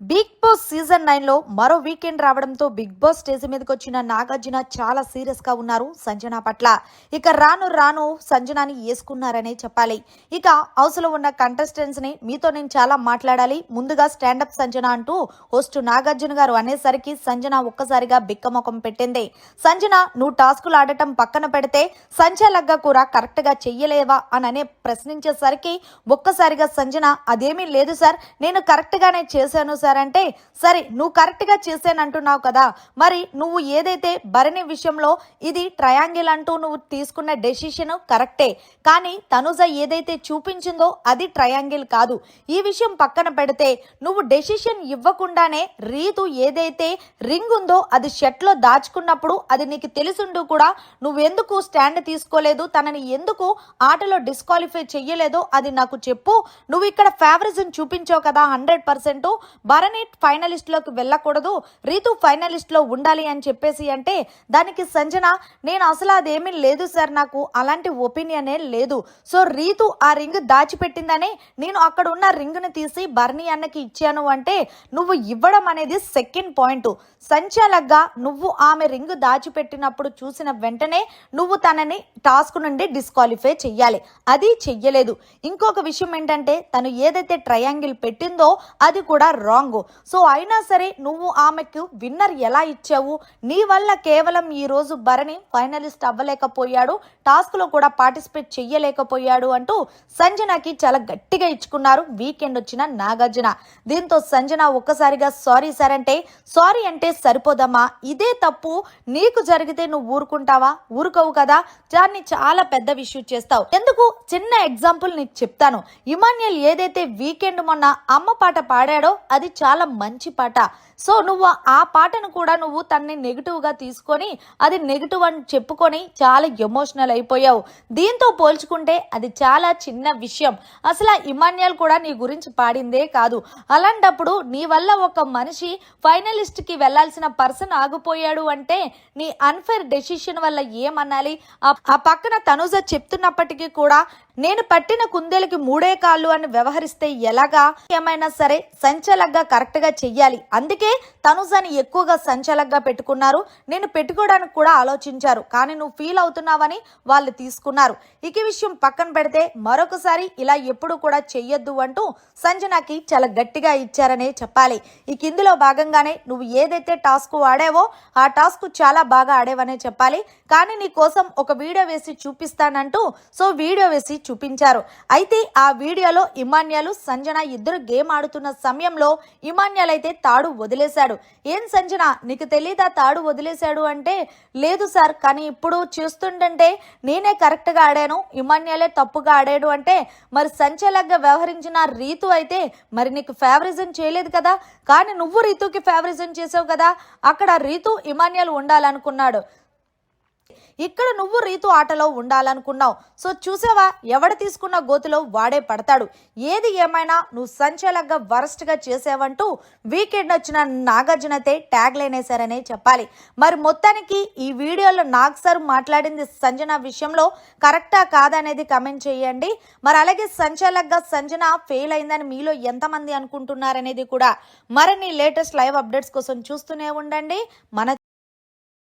Big boss season నైన్లో మరో weekend రావడంతో బిగ్ బాస్ స్టేజ్ మీదకి వచ్చిన నాగార్జున చాలా సీరియస్గా ఉన్నారు సంజన పట్ల. ఇక రాను రాను సంజనాని వేసుకున్నారనే చెప్పాలి. ఇక అవసరం ఉన్న కంటెస్టెంట్స్ని మీతో నేను చాలా మాట్లాడాలి. ముందుగా స్టాండప్ సంజన అంటూ హోస్ట్ నాగార్జున గారు అనేసరికి సంజన ఒక్కసారిగా బిక్కమొఖం పెట్టింది. సంజన నువ్వు టాస్కులు ఆడటం పక్కన పెడితే సంచాలగ్గా కూర కరెక్ట్గా చెయ్యలేవా అని అనే ప్రశ్నించేసరికి ఒక్కసారిగా సంజన అదేమీ లేదు సార్ నేను కరెక్ట్గానే చేశాను సార్ అంటే సరే నువ్వు కరెక్ట్గా చేశానంటున్నావు కదా మరి నువ్వు ఏదైతే భరణి విషయంలో ఇది ట్రయాంగిల్ అంటూ నువ్వు తీసుకున్న డెసిషన్ కరెక్టే. కానీ తనుజ ఏదైతే చూపించిందో అది ట్రయాంగిల్ కాదు. ఈ విషయం పక్కన పెడితే నువ్వు డెసిషన్ ఇవ్వకుండానే రీతు ఏదైతే రింగ్ ఉందో అది షర్ట్లో దాచుకున్నప్పుడు అది నీకు తెలిసిండు కూడా నువ్వెందుకు స్టాండ్ తీసుకోలేదు తనని ఎందుకు ఆటలో డిస్క్వాలిఫై చెయ్యలేదో అది నాకు చెప్పు. నువ్వు ఇక్కడ ఫేవరిజం చూపించావు కదా హండ్రెడ్ పర్సెంట్ భరణి ఫైనలిస్ట్లోకి వెళ్ళకూడదు. రీతు ఫైనలిస్ట్లో ఉండాలి అని చెప్పేసి అంటే దానికి సంజన నేను అసలు అదేమీ లేదు సార్ నాకు అలాంటి ఒపీనియనే లేదు. సో రీతు ఆ రింగ్ దాచిపెట్టిందనే నేను అక్కడ ఉన్న రింగ్ని తీసి బర్నీ అన్నకి ఇచ్చాను అంటే నువ్వు ఇవ్వడం అనేది సెకండ్ పాయింట్. సంచాలగ్గా నువ్వు ఆమె రింగ్ దాచిపెట్టినప్పుడు చూసిన వెంటనే నువ్వు తనని టాస్క్ నుండి డిస్క్వాలిఫై చెయ్యాలి. అది చెయ్యలేదు. ఇంకొక విషయం ఏంటంటే తను ఏదైతే ట్రయాంగిల్ పెట్టిందో అది కూడా రాంగ్. సో అయినా సరే నువ్వు ఆమెకు విన్నర్ ఎలా ఇచ్చావు? నీ వల్ల కేవలం ఈ రోజు భరణి ఫైనలిస్ట్ అవ్వలేకపోయాడు టాస్క్లో కూడా పార్టిసిపేట్ చెయ్యలేకపోయాడు అంటూ సంజనకి చాలా గట్టిగా ఇచ్చుకున్నారు వీకెండ్ వచ్చిన నాగార్జున. దీంతో సంజన ఒక్కసారిగా సారీ సార్ అంటే సారీ అంటే సరిపోదమ్మా. ఇదే తప్పు. నీకు జరిగితే నువ్వు ఊరుకుంటావా? ఊరుకోవు కదా. దాన్ని చాలా పెద్ద విషయం చేస్తావు. ఎందుకు? చిన్న ఎగ్జాంపుల్ నీకు చెప్తాను. ఇమాన్యుల్ ఏదైతే వీకెండ్ మొన్న అమ్మ పాట పాడాడో అది చాలా మంచి పాట. సో నువ్వు ఆ పాటను కూడా నువ్వు తన్ని నెగిటివ్గా తీసుకొని అది నెగిటివ్ అని చెప్పుకొని చాలా ఎమోషనల్ అయిపోయావు. దీంతో పోల్చుకుంటే అది చాలా చిన్న విషయం. అసలు ఇమాన్యాల్ ఇమాన్యుల్ కూడా నీ గురించి పాడిందే కాదు. అలాంటప్పుడు నీ వల్ల ఒక మనిషి ఫైనలిస్ట్కి వెళ్ళాల్సిన పర్సన్ ఆగిపోయాడు అంటే నీ అన్ఫేర్ డెసిషన్ వల్ల ఏమనాలి? ఆ- ఆ పక్కన తనుజ చెప్తున్నప్పటికీ కూడా నేను పట్టిన కుందేలకి మూడే కాళ్ళు అని వ్యవహరిస్తే ఎలాగా? ఏమైనా సరే సంచలగ్గా కరెక్ట్గా చెయ్యాలి. అందుకే తనుజని ఎక్కువగా సంచలకగా పెట్టుకున్నారు. నేను పెట్టుకోవడానికి కూడా ఆలోచించారు. కానీ నువ్వు ఫీల్ అవుతున్నావని వాళ్ళు తీసుకున్నారు. ఇక ఈ విషయం పక్కన పెడితే మరొకసారి ఇలా ఎప్పుడు కూడా చెయ్యొద్దు అంటూ సంజనాకి చాలా గట్టిగా ఇచ్చారనే చెప్పాలి. ఇక ఇందులో భాగంగానే నువ్వు ఏదైతే టాస్క్ ఆడావో ఆ టాస్క్ చాలా బాగా ఆడేవనే చెప్పాలి. కానీ నీ కోసం ఒక వీడియో వేసి చూపిస్తానంటూ సో వీడియో వేసి చూపించారు. అయితే ఆ వీడియోలో ఇమాన్యాలు సంజన ఇద్దరు గేమ్ ఆడుతున్న సమయంలో ఇమాన్యాల్ అయితే తాడు వదిలేశాడు. ఏం సంజన నీకు తెలీదా తాడు వదిలేశాడు అంటే? లేదు సార్ కానీ ఇప్పుడు చూస్తుంటే నేనే కరెక్ట్గా ఆడాను ఇమాన్యాలే తప్పుగా ఆడాడు అంటే? మరి సంచలగ్గా వ్యవహరించిన రీతు అయితే మరి నీకు ఫేవరిజం చేయలేదు కదా? కానీ నువ్వు రీతుకి ఫేవరిజం చేసావు కదా? అక్కడ రీతు ఇమాన్యాలు ఉండాలనుకున్నాడు. ఇక్కడ నువ్వు రీతు ఆటలో ఉండాలనుకున్నావు. సో చూసావా? ఎవడ తీసుకున్న గోతిలో వాడే పడతాడు. ఏది ఏమైనా నువ్వు సంచలగ్గా వరస్ట్గా చేసావంటూ వీకెండ్ వచ్చిన నాగార్జున అయితే ట్యాగ్ లేనేశారనే చెప్పాలి. మరి మొత్తానికి ఈ వీడియోలో నాగ్ సార్ మాట్లాడింది సంజన విషయంలో కరెక్టా కాదనేది కమెంట్ చేయండి. మరి అలాగే సంచలగ్గా సంజన ఫెయిల్ అయిందని మీలో ఎంతమంది అనుకుంటున్నారనేది కూడా మరిన్ని లేటెస్ట్ లైవ్ అప్డేట్స్ కోసం చూస్తూనే ఉండండి. మన